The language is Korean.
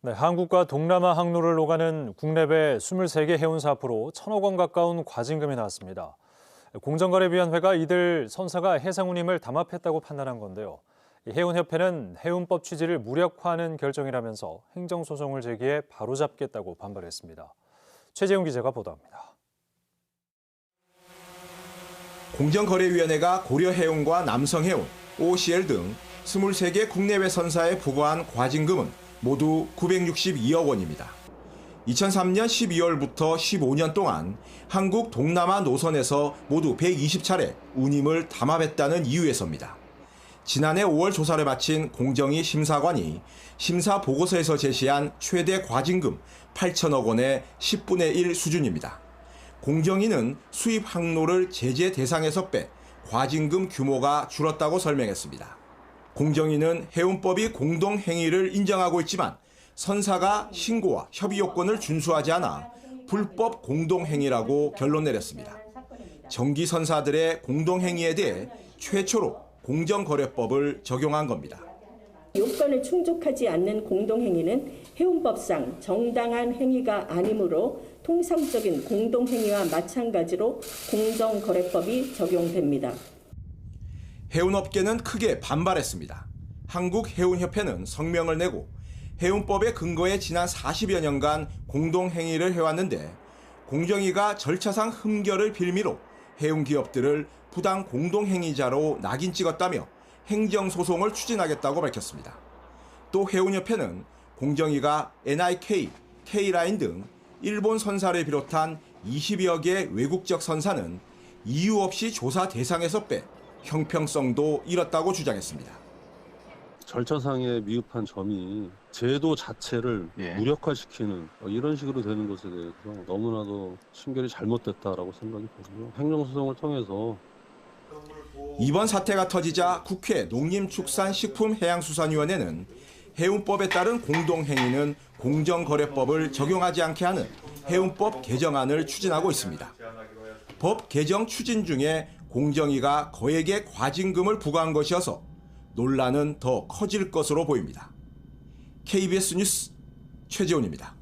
네, 한국과 동남아 항로를 오가는 국내배 23개 해운사 앞으로 천억 원 가까운 과징금이 나왔습니다. 공정거래위원회가 이들 선사가 해상 운임을 담합했다고 판단한 건데요. 이 해운협회는 해운법 취지를 무력화하는 결정이라면서 행정소송을 제기해 바로잡겠다고 반발했습니다. 최재훈 기자가 보도합니다. 공정거래위원회가 고려해운과 남성해운, OCL 등 23개 국내외 선사에 부과한 과징금은 모두 962억 원입니다. 2003년 12월부터 15년 동안 한국 동남아 노선에서 모두 120차례 운임을 담합했다는 이유에서입니다. 지난해 5월 조사를 마친 공정위 심사관이 심사 보고서에서 제시한 최대 과징금 8천억 원의 10분의 1 수준입니다. 공정위는 수입 항로를 제재 대상에서 빼 과징금 규모가 줄었다고 설명했습니다. 공정위는 해운법이 공동행위를 인정하고 있지만 선사가 신고와 협의 요건을 준수하지 않아 불법 공동행위라고 결론 내렸습니다. 정기 선사들의 공동행위에 대해 최초로 공정거래법을 적용한 겁니다. 요건을 충족하지 않는 공동행위는 해운법상 정당한 행위가 아니므로 통상적인 공동행위와 마찬가지로 공정거래법이 적용됩니다. 해운업계는 크게 반발했습니다. 한국해운협회는 성명을 내고 해운법의 근거에 지난 40여 년간 공동행위를 해왔는데 공정위가 절차상 흠결을 빌미로 해운 기업들을 부당 공동행위자로 낙인 찍었다며 행정소송을 추진하겠다고 밝혔습니다. 또 해운협회는 공정위가 NIK, K라인 등 일본 선사를 비롯한 20여 개 외국적 선사는 이유 없이 조사 대상에서 빼 형평성도 잃었다고 주장했습니다. 절차상의 미흡한 점이 제도 자체를 예. 무력화시키는 어, 이런 식으로 되는 것에 대해서 너무나도 심결이 잘못됐다라고 생각이 되고요. 행정소송을 통해서 이번 사태가 터지자 국회 농림축산식품해양수산위원회는 해운법에 따른 공동행위는 공정거래법을 적용하지 않게 하는 해운법 개정안을 추진하고 있습니다. 법 개정 추진 중에 공정위가 거액의 과징금을 부과한 것이어서 논란은 더 커질 것으로 보입니다. KBS 뉴스 최재훈입니다.